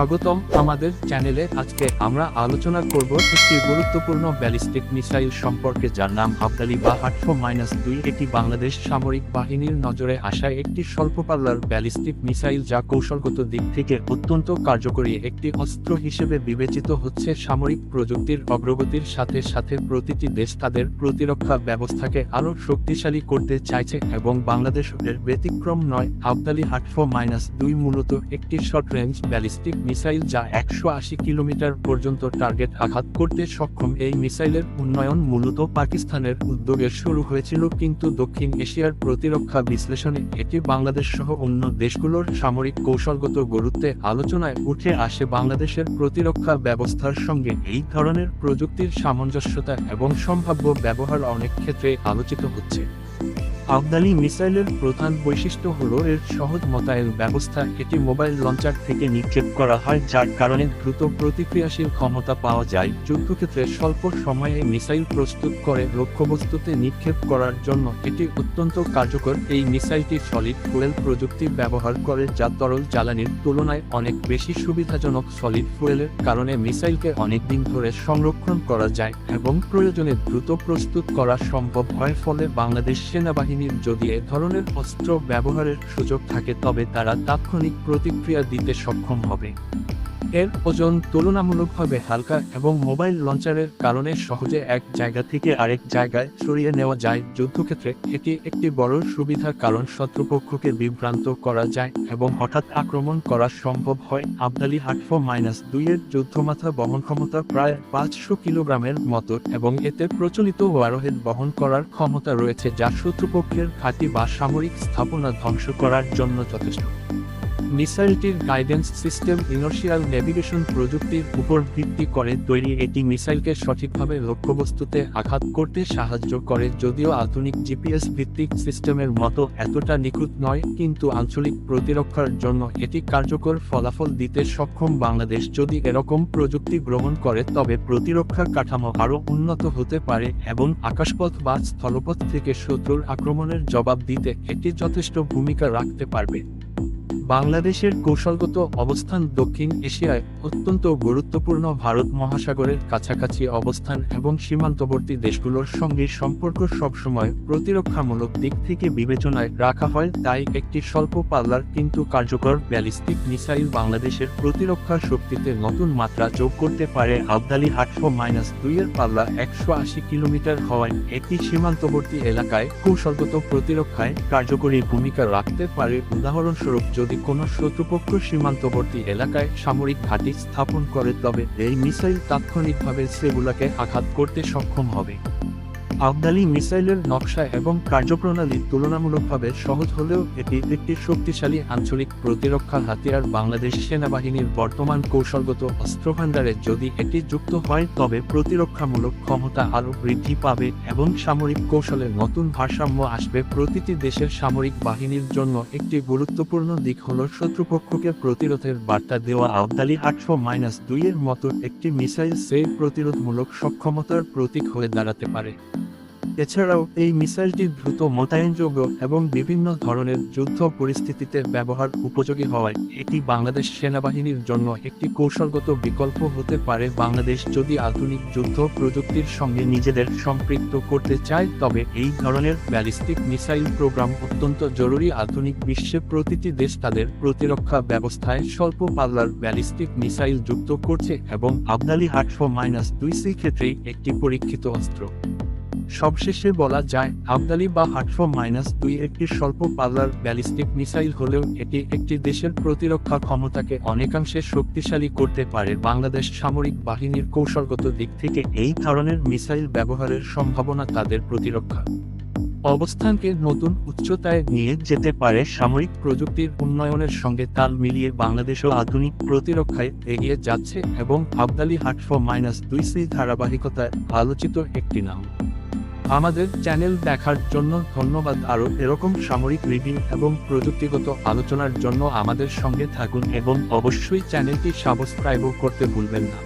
স্বাগতম আমাদের চ্যানেলে। আজকে আমরা আলোচনা করব একটি গুরুত্বপূর্ণ ব্যালিস্টিক মিসাইল সম্পর্কে, যার নাম আবদালি বা আটশো মাইনাস দুই। এটি বাংলাদেশ সামরিক বাহিনীর নজরে আসা একটি স্বল্প পাল্লার ব্যালিস্টিক মিসাইল যা কৌশলগত দিক থেকে অত্যন্ত কার্যকরী। একটি অস্ত্র হিসেবে বিবেচিত হচ্ছে সামরিক প্রযুক্তির অগ্রগতির সাথে সাথে প্রতিটি দেশ তাদের প্রতিরক্ষা ব্যবস্থাকে আরও শক্তিশালী করতে চাইছে এবং বাংলাদেশ এর ব্যতিক্রম নয়। আবদালি আটশো মাইনাস দুই মূলত একটি শর্ট রেঞ্জ ব্যালিস্টিক মিসাইল যা একশো আশি কিলোমিটার পর্যন্ত টার্গেট আঘাত করতে সক্ষম। এই মিসাইলের উন্নয়ন মূলত পাকিস্তানের উদ্যোগে শুরু হয়েছিল, কিন্তু দক্ষিণ এশিয়ার প্রতিরক্ষা বিশ্লেষণে এটি বাংলাদেশ সহ অন্য দেশগুলোর সামরিক কৌশলগত গুরুত্বে আলোচনায় উঠে আসে। বাংলাদেশের প্রতিরক্ষা ব্যবস্থার সঙ্গে এই ধরনের প্রযুক্তির সামঞ্জস্যতা এবং সম্ভাব্য ব্যবহার অনেক ক্ষেত্রে আলোচিত হচ্ছে। আবদালি মিসাইলের প্রধান বৈশিষ্ট্য হল এর সহজ মোতায়েন ব্যবস্থা, এটি মোবাইল লঞ্চার থেকে নিক্ষেপ করা হয়, যার কারণে দ্রুত প্রতিক্রিয়াশীল ক্ষমতা পাওয়া যায়। যুদ্ধক্ষেত্রে স্বল্প সময়ে মিসাইল প্রস্তুত করে লক্ষ্যবস্তুতে নিক্ষেপ করার জন্য এটি অত্যন্ত কার্যকর। এই মিসাইলটি সলিড ফুয়েল প্রযুক্তি ব্যবহার করে, যা তরল জ্বালানির তুলনায় অনেক বেশি সুবিধাজনক সলিড ফুয়েলের কারণে মিসাইলকে অনেক দিন ধরে সংরক্ষণ করা যায় এবং প্রয়োজনে দ্রুত প্রস্তুত করা সম্ভব হয়। ফলে বাংলাদেশ সেনাবাহিনী বাহিনীর যদি এ ধরনের অস্ত্র ব্যবহারের সুযোগ থাকে, তবে তারা তাৎক্ষণিক প্রতিক্রিয়া দিতে সক্ষম হবে। এর ওজন তুলনামূলকভাবে হালকা এবং মোবাইল লঞ্চারের কারণে সহজে এক জায়গা থেকে আরেক জায়গায় সরিয়ে নেওয়া যায়। যুদ্ধক্ষেত্রে এটি একটি বড় সুবিধা কারণ শত্রুপক্ষকে বিভ্রান্ত করা যায় এবং হঠাৎ আক্রমণ করা সম্ভব হয়। আবদালি আটশো মাইনাস দুইয়ের যুদ্ধমাথা বহন ক্ষমতা প্রায় পাঁচশো কিলোগ্রামের মতো এবং এতে প্রচলিত ওয়ারহেড বহন করার ক্ষমতা রয়েছে যা শত্রুপক্ষের ঘাঁটি বা সামরিক স্থাপনা ধ্বংস করার জন্য যথেষ্ট। মিসাইলটির গাইডেন্স সিস্টেম ইনার্শিয়াল নেভিগেশন প্রযুক্তির উপর ভিত্তি করে তৈরি এটি মিসাইলকে সঠিকভাবে লক্ষ্যবস্তুতে আঘাত করতে সাহায্য করে, যদিও আধুনিক জিপিএস ভিত্তিক সিস্টেমের মতো এতটা নিখুঁত নয়, কিন্তু আঞ্চলিক প্রতিরক্ষার জন্য এটি কার্যকর ফলাফল দিতে সক্ষম বাংলাদেশ। যদি এরকম প্রযুক্তি গ্রহণ করে, তবে প্রতিরক্ষা কাঠামো আরও উন্নত হতে পারে এবং আকাশপথ বা স্থলপথ থেকে শত্রুর আক্রমণের জবাব দিতে এটি যথেষ্ট ভূমিকা রাখতে পারবে। বাংলাদেশের কৌশলগত অবস্থান দক্ষিণ এশিয়ায় অত্যন্ত গুরুত্বপূর্ণ ভারত মহাসাগরের কাছাকাছি অবস্থান এবং সীমান্তবর্তী দেশগুলোর সঙ্গে সম্পর্ক সবসময় প্রতিরক্ষামূলক দিক থেকে বিবেচনায় রাখা হয়, তাই একটি স্বল্প পাল্লার কিন্তু কার্যকর ব্যালিস্টিক মিসাইল বাংলাদেশের প্রতিরক্ষা শক্তিতে নতুন মাত্রা যোগ করতে পারে। আবদালি আটশো মাইনাস দুইয়ের পাল্লা একশো আশি কিলোমিটার হওয়ায় এটি সীমান্তবর্তী এলাকায় কৌশলগত প্রতিরক্ষায় কার্যকরী ভূমিকা রাখতে পারে। উদাহরণস্বরূপ, যদি কোনো শত্রুপক্ষ সীমান্তবর্তী এলাকায় সামরিক ঘাঁটি স্থাপন করে, তবে এই মিসাইল তাৎক্ষণিকভাবে সেগুলোকে আঘাত করতে সক্ষম হবে। আবদালি মিসাইলের নকশা এবং কার্যপ্রণালী তুলনামূলকভাবে সহজ হলেও এটি একটি শক্তিশালী আঞ্চলিক প্রতিরক্ষা হাতিয়ার বাংলাদেশ সেনাবাহিনীর বর্তমান কৌশলগত অস্ত্রভাণ্ডারে যদি এটি যুক্ত হয় তবে প্রতিরক্ষামূলক ক্ষমতা আরও বৃদ্ধি পাবে এবং সামরিক কৌশলের নতুন ভারসাম্য আসবে। প্রতিটি দেশের সামরিক বাহিনীর জন্য একটি গুরুত্বপূর্ণ দিক হল শত্রুপক্ষকে প্রতিরোধের বার্তা দেওয়া। আবদালি আটশো মাইনাস দুইয়ের মতো একটি মিসাইল সেই প্রতিরোধমূলক সক্ষমতার প্রতীক হয়ে দাঁড়াতে পারে। এছাড়াও এই মিসাইলটি দ্রুত মোতায়েনযোগ্য এবং বিভিন্ন ধরনের যুদ্ধ পরিস্থিতিতে ব্যবহার উপযোগী হওয়ায় এটি বাংলাদেশ সেনাবাহিনীর জন্য একটি কৌশলগত বিকল্প হতে পারে। বাংলাদেশ যদি আধুনিক যুদ্ধ প্রযুক্তির সঙ্গে নিজেদের সম্পৃক্ত করতে চায়, তবে এই ধরনের ব্যালিস্টিক মিসাইল প্রোগ্রাম অত্যন্ত জরুরি। আধুনিক বিশ্বে প্রতিটি দেশ তাদের প্রতিরক্ষা ব্যবস্থায় স্বল্প পাল্লার ব্যালিস্টিক মিসাইল যুক্ত করছে এবং আবদালি আটশো মাইনাস দুই সি ক্ষেত্রেই একটি পরীক্ষিত অস্ত্র। সবশেষে বলা যায় আবদালি বা আটশো মাইনাস দুই একটি স্বল্প পাল্লার ব্যালিস্টিক মিসাইল হলেও এটি একটি দেশের প্রতিরক্ষা ক্ষমতাকে অনেকাংশে শক্তিশালী করতে পারে। বাংলাদেশ সামরিক বাহিনীর কৌশলগত দিক থেকে এই ধরনের মিসাইল ব্যবহারের সম্ভাবনা তাদের প্রতিরক্ষা অবস্থানকে নতুন উচ্চতায় নিয়ে যেতে পারে। সামরিক প্রযুক্তির উন্নয়নের সঙ্গে তাল মিলিয়ে বাংলাদেশও আধুনিক প্রতিরক্ষায় এগিয়ে যাচ্ছে এবং আবদালি আটশো মাইনাস দুই সি ধারাবাহিকতায় আলোচিত একটি নাম। আমাদের চ্যানেল দেখার জন্য ধন্যবাদ আরও এরকম সামরিক রিভিউ এবং প্রযুক্তিগত আলোচনার জন্য আমাদের সঙ্গে থাকুন এবং অবশ্যই চ্যানেলটি সাবস্ক্রাইবও করতে ভুলবেন না।